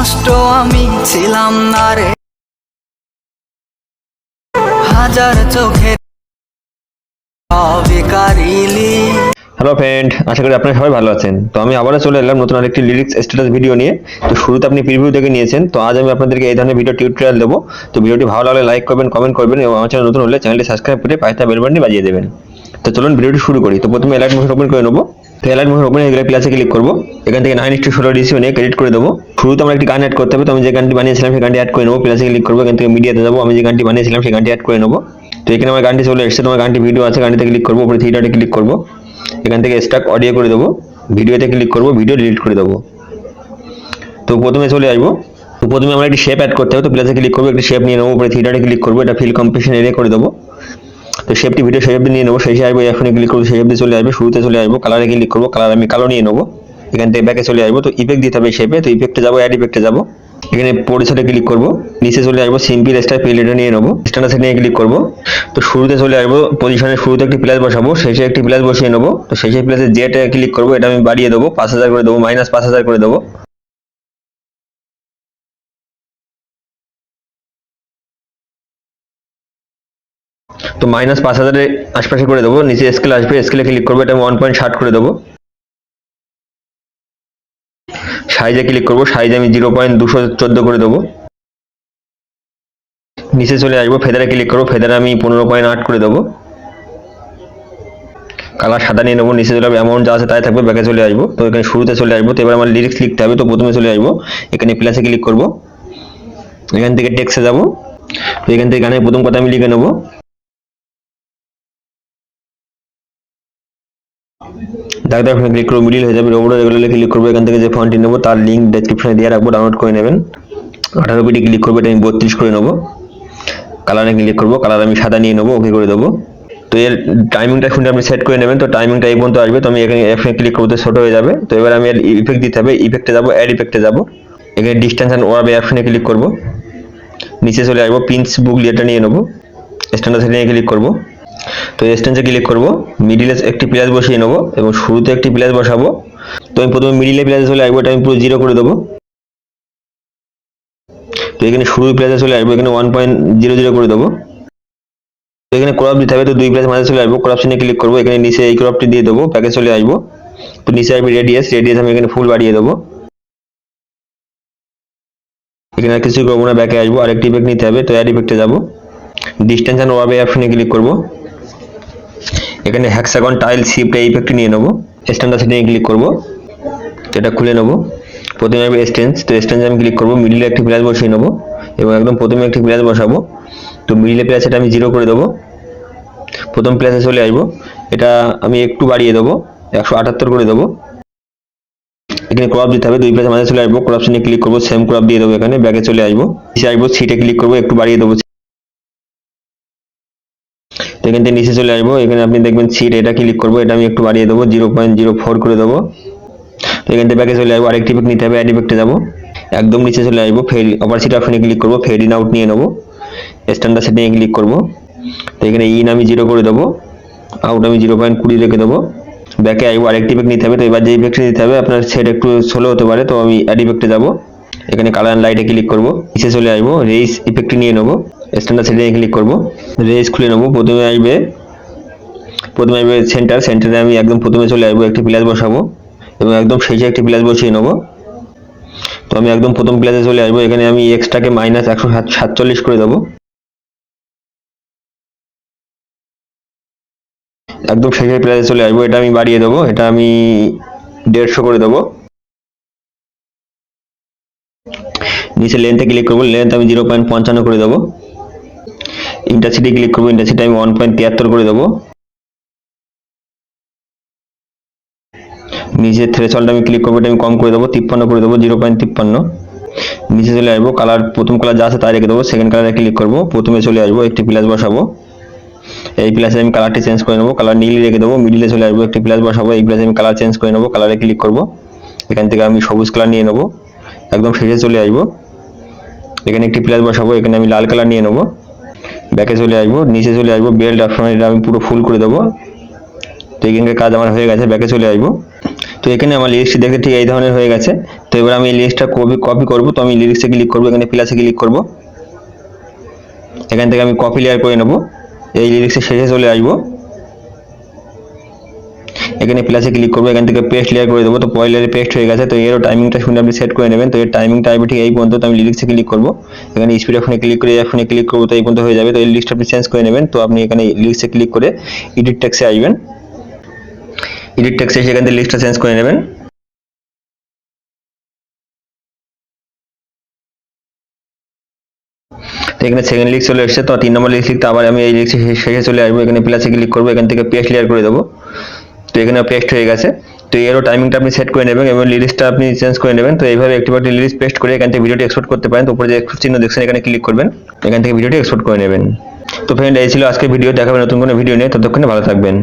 নষ্ট আমি ছিলাম না রে। হাজার চোখে হ্যালো ফ্রেন্ড আশা করি আপনারা সবাই ভালো আছেন। তো আমি আবারও চলে এলাম নতুন আরেকটি লিরিক্স স্ট্যাটাস ভিডিও নিয়ে। তো শুরুতে আপনি প্রিভিউ দেখে নিয়েছেন, তো আজ আমি আপনাদেরকে এই ধরনের ভিডিও টিউটোরিয়াল দেবো। তো ভিডিওটি ভালো লাগলে লাইক করবেন কমেন্ট করবেন এবং আমার চ্যানেল নতুন হলে চ্যানেলটি সাবস্ক্রাইব করে পাঁচটা বেল বাটনটি বাজিয়ে দেবেন। তো চলুন ভিডিওটি শুরু করি। তো প্রথমে অ্যালার্ট মোশন ওপেন করে নেব। তো অ্যালার্ট মোশন ওপেন হয়ে প্লাসে ক্লিক করব। এখান থেকে নাইন ইস্টু ষোলো রিসিও নিয়ে ক্রেডিট করে দেবো। শুরুতে আমরা একটি গান অ্যাড করতে হবে, তো আমি যে গানটি বানিয়েছিলাম সেই গানটি অ্যাড করে নেব। প্লাসে ক্লিক করব, এখান থেকে মিডিয়াতে যাব। আমি যে গানটি বানিয়েছিলাম সেই গানটি অ্যাড করে নেব। তো এখানে আমার গানটি চলে এসেছে, তোমার গানটি ভিডিও আছে, গানটিতে ক্লিক করব থ্রি ডটে ক্লিক করব। এখান থেকে স্টাক অডিও করে দেবো। ভিডিওতে ক্লিক করব ভিডিও ডিলিট করে দেবো। তো প্রথমে চলে আসব। তো প্রথমে আমরা একটি শেপ অ্যাড করতে হবে, তো প্লাসে ক্লিক করব, একটি শেপ নিয়ে নেব, উপরে ডটে ক্লিক করব, এটা ফিল কম্পিটিশন এরিয়া করে দেবো। তো শেপটি ভিডিও শেপ নিয়ে নেব। সেই আসব, এখনই ক্লিক করব, সেই অবধি চলে আসবে। শুরুতে চলে আসব কালারে ক্লিক করব কালার আমি কালো নিয়ে নেব। এখান থেকে ব্যাকে চলে আসব। তো ইফেক্ট দিতে হবে শেপে তো ইফেক্টে যাব অ্যাড ইফেক্টে যাব। এখানে পরিচয়টা ক্লিক করব। নিচে চলে আসব সিম্পল স্টার প্লেটা নিয়ে নেব। স্ট্যান্ডার্ড নিয়ে ক্লিক করব। তো শুরুতে চলে আসব পজিশনের শুরুতে একটি প্লাস বসাবো, শেষে একটি প্লাস বসিয়ে নেব। তো শেষে প্লাসে যেটা ক্লিক করব, এটা আমি বাড়িয়ে দেবো, পাঁচ হাজার করে দেবো মাইনাস পাঁচ হাজার করে দেবো। তো মাইনাস পাঁচ হাজারের আশপাশে করে দেবো, নিচে স্কেল আসবে স্কেলে ক্লিক করব, এটা ওয়ান পয়েন্ট ষাট করে দেবো। সাইজে ক্লিক করব সাইজ আমি জিরো পয়েন্ট দুশো চোদ্দ করে দেবো। নিচে চলে আসব ফেদারে ক্লিক করব ফেদারে আমি পনেরো পয়েন্ট আট করে দেবো। কালার সাদা নিয়ে নেব, নিচে চলে যাব অ্যামাউন্ট যা আছে তাই থাকবে ব্যাকে চলে আসব। তো এখানে শুরুতে চলে আসব, তো এবার আমার লিরিক্স লিখতে হবে, তো প্রথমে চলে আসব, এখানে প্লাসে ক্লিক করব। এখান থেকে টেক্সে যাব, তো এখান থেকে গানের প্রথম কথা আমি লিখে নেব। দেখ দেখ ক্লিক করব মিডিল হয়ে যাবে রোবট এগুলো ক্লিক করব, এখান থেকে যে ফন্টটি নেব, তার লিঙ্ক ডেসক্রিপশনে দিয়ে রাখব ডাউনলোড করে নেবেন। আঠারো বিটি ক্লিক করব, এটা আমি বত্রিশ করে নেব। কালারে ক্লিক করব কালার আমি সাদা নিয়ে নেব ওকে করে দেবো। তো এর টাইমিংটা শুনে আপনি সেট করে নেবেন, তো টাইমিংটা এই পর্যন্ত আসবে, তো আমি এখানে এখানে ক্লিক করব, তো ছোট হয়ে যাবে। তো এবার আমি ইফেক্ট দিতে হবে ইফেক্টে যাব অ্যাড ইফেক্টে যাব। এখানে ডিস্টেন্স অ্যান্ড ওয়ার অপশনে ক্লিক করব। নিচে চলে আসব পিন্স বুক এটা নিয়ে নেব। স্ট্যান্ডার্ড সেটিংয়ে ক্লিক করব। তো স্টেন্সে ক্লিক করব। মিডিলে একটি প্লাস বসিয়ে নেব এবং শুরুতে একটি প্লাস বসাবো। তো আমি প্রথমে মিডিলে প্লাসে চলে আসব এটা আমি পুরো জিরো করে দেবো। তো এখানে শুরু প্লাসে চলে আসব, এখানে ওয়ান পয়েন্ট জিরো জিরো করে দেবো। তো এখানে ক্রপ দিতে হবে, তো দুই প্লাস মাঝে চলে আসব। ক্রপশনে ক্লিক করব, এখানে নিচে এই ক্রপটি দিয়ে দেবো প্যাকে চলে আসব। তো নিচে আসবে রেডিয়াস রেডিয়াস আমি এখানে ফুল বাড়িয়ে দেবো। এখানে আর কিছু করব না ব্যাকে আসব। আরেকটি ইফেক্ট নিতে হবে, তো অ্যাড ইফেক্টে যাব। ডিস্টেন্স অ্যান্ড ওয়াবে অপশনে ক্লিক করব। এখানে হ্যাক্সাগন টাইল শিফট এই ইফেক্টটি নিয়ে নেব। স্ট্যান্ডার্ড সেটিংয়ে ক্লিক করব। এটা খুলে নেব। প্রথমে আমি স্টেন্স তো স্টেন্স আমি ক্লিক করব মিডিলে একটি প্লাস বসিয়ে নেব এবং একদম প্রথমে একটি প্লাস বসাবো। তো মিডিলে প্লাস এটা আমি জিরো করে দেবো। প্রথম প্লাসে চলে আসব। এটা আমি একটু বাড়িয়ে দেবো, একশো আটাত্তর করে দেবো। এখানে ক্রপ দিতে হবে, দুই প্লাসের মাঝে চলে আসব। ক্রপশনে ক্লিক করব সেম ক্রপ দিয়ে দেবো এখানে ব্যাগে চলে আসব। আসব সিটে ক্লিক করব, একটু বাড়িয়ে দেবো। এখান থেকে নিচে চলে আসব। এখানে আপনি দেখবেন সিট এটা ক্লিক করব, এটা আমি একটু বাড়িয়ে দেবো জিরো পয়েন্ট জিরো ফোর করে দেবো। তো এখান থেকে ব্যাকে চলে আসব, আরেকটি ইফেক্ট নিতে হবে অ্যাড ইফেক্টে যাব। একদম নিচে চলে আসব ফেড অপারসিটি অপশনে ক্লিক করব ফেড ইন আউট নিয়ে নেব। স্ট্যান্ডার্ড সেটিংয়ে ক্লিক করব। তো এখানে ইন আমি জিরো করে দেবো আউট আমি জিরো পয়েন্ট কুড়ি রেখে দেবো। ব্যাকে আসব আরেকটি ইফেক্ট নিতে হবে, তো এবার যে ইফেক্টটি নিতে হবে, আপনার সেট একটু স্লো হতে পারে, তো আমি অ্যাড ইফেক্টে যাব। এখানে কালার লাইটে ক্লিক করব। নিচে চলে আসব রেইস ইফেক্টটি নিয়ে নেব। স্ট্যান্ডার্ড সেটিংয়ে ক্লিক করব। রেইস খুলে নেব, প্রথমে আসবে প্রথমে আসবে সেন্টার সেন্টারে আমি একদম প্রথমে চলে আসব, একটি প্লাস বসাবো এবং একদম শেষে একটি প্লাস বসিয়ে নেব। তো আমি একদম প্রথম প্লাসে চলে আসব, এখানে আমি এক্সটাকে মাইনাস একশো সাতচল্লিশ করে দেবো। একদম শেষের প্লাসে চলে আসব, এটা আমি বাড়িয়ে দেবো, এটা আমি দেড়শো করে দেবো। নিচে লেন্থে ক্লিক করব লেন্থ আমি জিরো পয়েন্ট পঞ্চান্ন করে দেবো। ইন্টারসিটি ক্লিক করব ইন্টারসিটি আমি ওয়ান পয়েন্ট তিয়াত্তর করে দেবো। নিচে থ্রেশহোল্ড আমি ক্লিক করব, এটা আমি কম করে দেবো, তিপ্পান্ন করে দেবো জিরো পয়েন্ট তিপ্পান্ন। নিচে চলে আসব কালার প্রথম কালার যা আছে তাই রেখে দেবো সেকেন্ড কালারে ক্লিক করব, প্রথমে চলে আসব, একটি প্লাস বসাবো। এই প্লাসে আমি কালারটি চেঞ্জ করে নেব কালার নীল রেখে দেবো মিডিলে চলে আসব, একটি প্লাস বসাবো, এই প্লাসে আমি কালার চেঞ্জ করে নেব কালারে ক্লিক করব। এখান থেকে আমি সবুজ কালার নিয়ে নেব, একদম শেষে চলে আসব। এখানে একটি প্লাস বসাবো, এখানে আমি লাল কালার নিয়ে নেব। ব্যাকে চলে আসব, নিচে চলে আসব বেল্ট অপশন আমি পুরো ফুল করে দেবো। তো এখানকার কাজ আমার হয়ে গেছে, ব্যাকে চলে আসব। তো এখানে আমার লিরিক্সটি দেখতে ঠিক এই ধরনের হয়ে গেছে। তো এবার আমি এই লিরিক্সটা কপি কপি করব। তো আমি লিরিক্সে ক্লিক করব, এখানে প্লাসে ক্লিক করব। এখান থেকে আমি কপি লেয়ার করে নেব। এই লিরিক্সের শেষে চলে আসব। এখানে প্লাসে ক্লিক করব, এখান থেকে পেস্ট লেয়ার করে দেবো। তো পয়ের লেয়ারে পেস্ট হয়ে গেছে, তো এরও টাইমিংটা শুনে আপনি সেট করে নেবেন। তো এর টাইমিংটা আসবে ঠিক এই পর্যন্ত আমি লিরিক্সে ক্লিক করব। এখানে স্পিড অফনে ক্লিক করে ফোনে ক্লিক করব, তো এই পর্যন্ত হয়ে যাবে। তো এই লিরিক্সটা আপনি চেঞ্জ করে নেবেন। তো আপনি এখানে লিরিক্সে ক্লিক করে এডিট ট্যাক্সে আসবেন। এডিট ট্যাক্সে এসে এখান থেকে লিস্টটা চেঞ্জ করে নেবেন। এখানে সেকেন্ড লিস্ট চলে এসেছে। তো তিন নম্বর লিস্ট লিখতে আবার আমি এই লিস্টে শেষে চলে আসব। এখানে প্লাসে ক্লিক করব, এখান থেকে পেস্ট লেয়ার করে দেবো। তো এখানে পেস্ট হয়ে গেছে। তো এরও টাইমিংটা আপনি সেট করে নেবেন এবং লিরিক্সটা আপনি চেঞ্জ করে নেবেন। তো এইভাবে একটি একটি লিরিক্স পেস্ট করে এখান থেকে ভিডিওটি এক্সপোর্ট করতে পারেন। তো উপরে যে চিহ্ন দেখছেন, এখানে ক্লিক করবেন। এখান থেকে ভিডিওটি এক্সপোর্ট করে নেবেন। তো ফ্রেন্ড এই ছিল আজকে ভিডিও দেখাবেন নতুন কোনো ভিডিও নিয়ে। ততক্ষণে ভালো থাকবেন।